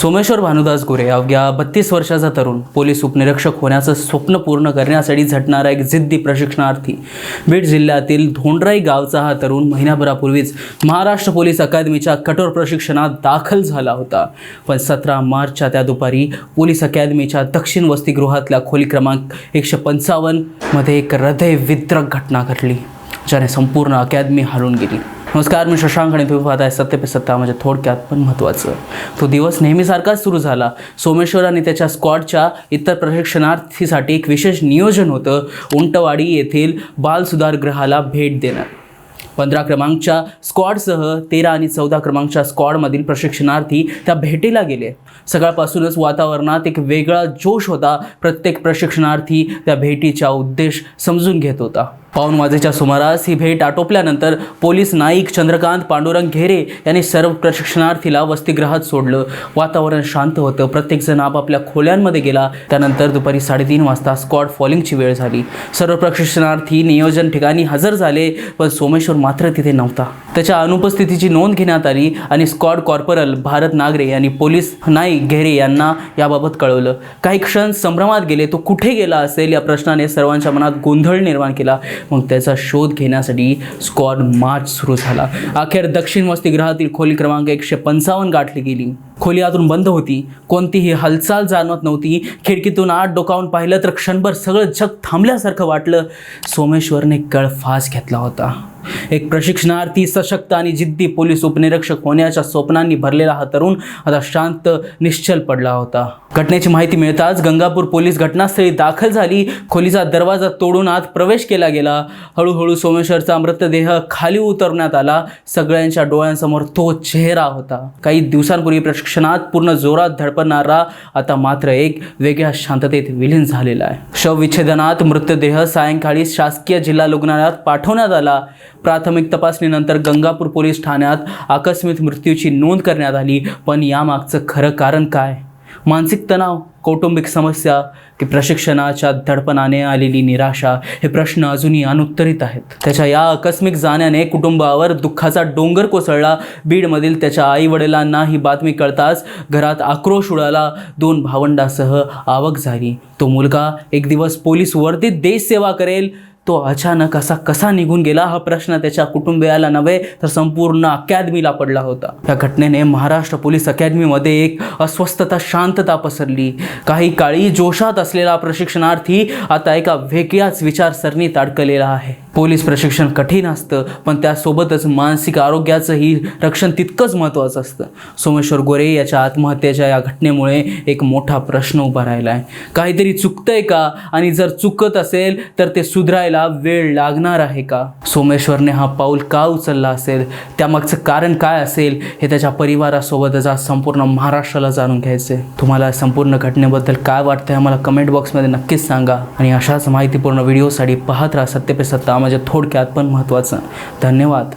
सोमेश्वर भानुदास गोरे अवघ्या बत्तीस वर्षाचा तरुण पोलीस उपनिरीक्षक होण्याचं स्वप्न पूर्ण करण्यासाठी झटणारा एक जिद्दी प्रशिक्षणार्थी. बीड जिल्ह्यातील धोंडराई गावचा हा तरुण महिनाभरापूर्वीच महाराष्ट्र पोलीस अकादमीच्या कठोर प्रशिक्षणात दाखल झाला होता. पण सतरा मार्चच्या त्या दुपारी पोलीस अकादमीच्या दक्षिण वसतिगृहातल्या खोली क्रमांक एकशे पंचावन्नमध्ये एक हृदयविद्रक घटना घडली. ज्याने संपूर्ण अकॅदमी हलून गेली. नमस्कार मी शशांक आणि तुम्ही पाहताय सत्य पे सत्ता म्हणजे थोडक्यात पण महत्त्वाचं. तो दिवस नेहमीसारखाच सुरू झाला. सोमेश्वर आणि त्याच्या स्क्वॉडच्या इतर प्रशिक्षणार्थीसाठी एक विशेष नियोजन होतं उंटवाडी येथील बालसुधारगृहाला भेट देणं. पंधरा क्रमांकच्या स्क्वॉडसह तेरा आणि चौदा क्रमांकच्या स्क्वॉडमधील प्रशिक्षणार्थी त्या भेटीला गेले. सकाळपासूनच वातावरणात एक वेगळा जोश होता. प्रत्येक प्रशिक्षणार्थी त्या भेटीचा उद्देश समजून घेत होता. पाऊण वाजेच्या सुमारास ही भेट आटोपल्यानंतर पोलीस नाईक चंद्रकांत पांडुरंग घेरे यांनी सर्व प्रशिक्षणार्थीला वसतिगृहात सोडलं. वातावरण शांत होतं. प्रत्येकजण आपापल्या खोल्यांमध्ये गेला. त्यानंतर दुपारी साडेतीन वाजता स्क्वॉड फॉलिंगची वेळ झाली. सर्व प्रशिक्षणार्थी नियोजन ठिकाणी हजर झाले पण सोमेश्वर मात्र तिथे नव्हता. त्याच्या अनुपस्थितीची नोंद घेण्यात आली आणि स्क्वॉड कॉर्पोरल भारत नागरे यांनी पोलीस नाईक घेरे यांना याबाबत कळवलं. काही क्षण संभ्रमात गेले. तो कुठे गेला असेल या प्रश्नाने सर्वांच्या मनात गोंधळ निर्माण केला. मग त्याचा शोध घेण्यासाठी स्कॉड मार्च सुरू झाला. अखेर दक्षिण वसतिगृहातील खोली क्रमांक एकशे पंचावन्न गाठली गेली. खोली आतून बंद होती. कोणतीही हालचाल जाणवत नव्हती. खिडकीतून आत डोकावून पाहिलं तर क्षणभर सगळं जग थांबल्यासारखं वाटलं. सोमेश्वरने कळफास घेतला होता. एक प्रशिक्षणार्थी सशक्त आणि जिद्दी पोलीस उपनिरीक्षक होण्याच्या स्वप्नांनी भरलेला हा तरुण आता शांत निश्चल पडला होता. घटनेची माहिती मिळताच गंगापूर पोलीस घटनास्थळी दाखल झाली. खोलीचा दरवाजा तोडून आत प्रवेश केला गेला. हळूहळू सोमेश्वरचा मृतदेह खाली उतरवण्यात आला. सगळ्यांच्या डोळ्यांसमोर तो चेहरा होता. काही दिवसांपूर्वी प्रशिक्षणात पूर्ण जोरात धडपणारा आता मात्र एक वेगळ्या शांततेत विलीन झालेला आहे. शवविच्छेदनात मृतदेह सायंकाळी शासकीय जिल्हा रुग्णालयात पाठवण्यात आला. प्राथमिक तपासणीनंतर गंगापूर पोलीस ठाण्यात आकस्मिक मृत्यूची नोंद करण्यात आली. पण यामागचं खरं कारण काय? मानसिक तणाव कौटुंबिक समस्या की प्रशिक्षणाच्या दडपणाने आलेली निराशा हे प्रश्न अजूनही अनुत्तरित आहेत. त्याच्या या आकस्मिक जाण्याने कुटुंबावर दुःखाचा डोंगर कोसळला. बीडमधील त्याच्या आई वडिलांना ही बातमी कळताच घरात आक्रोश उडाला. दोन भावंडासह आवक झाली. तो मुलगा एक दिवस पोलीस वर्दीत देशसेवा करेल. तो अचानक असा कसा निघून गेला? हा प्रश्न त्याच्या कुटुंबियाला नव्हे तर संपूर्ण अकॅदमीला पडला होता. या घटनेने महाराष्ट्र पोलीस अकॅदमीमध्ये एक अस्वस्थता शांतता पसरली. काही काळी जोशात असलेला प्रशिक्षणार्थी आता एका वेगळ्याच विचारसरणीत अडकलेला आहे. पोलीस प्रशिक्षण कठीण असतं पण त्यासोबतच मानसिक आरोग्याचंही रक्षण तितकंच महत्त्वाचं असतं. सोमेश्वर गोरे याच्या आत्महत्येच्या या घटनेमुळे एक मोठा प्रश्न उभा राहिला आहे. काहीतरी चुकतंय का? आणि जर चुकत असेल तर ते सुधारायला वेळ लागणार आहे का? सोमेश्वरने हा पाऊल का उचलला असेल? त्यामागचं कारण काय असेल? हे त्याच्या परिवारासोबतच आज संपूर्ण महाराष्ट्राला जाणून घ्यायचं आहे तुम्हाला संपूर्ण घटनेबद्दल काय वाटतं हे आम्हाला कमेंट बॉक्समध्ये नक्कीच सांगा. आणि अशाच माहितीपूर्ण व्हिडिओसाठी पाहत राहा सत्य पे सत्ता माझ्या थोडक्यात पण महत्त्वाचं. धन्यवाद.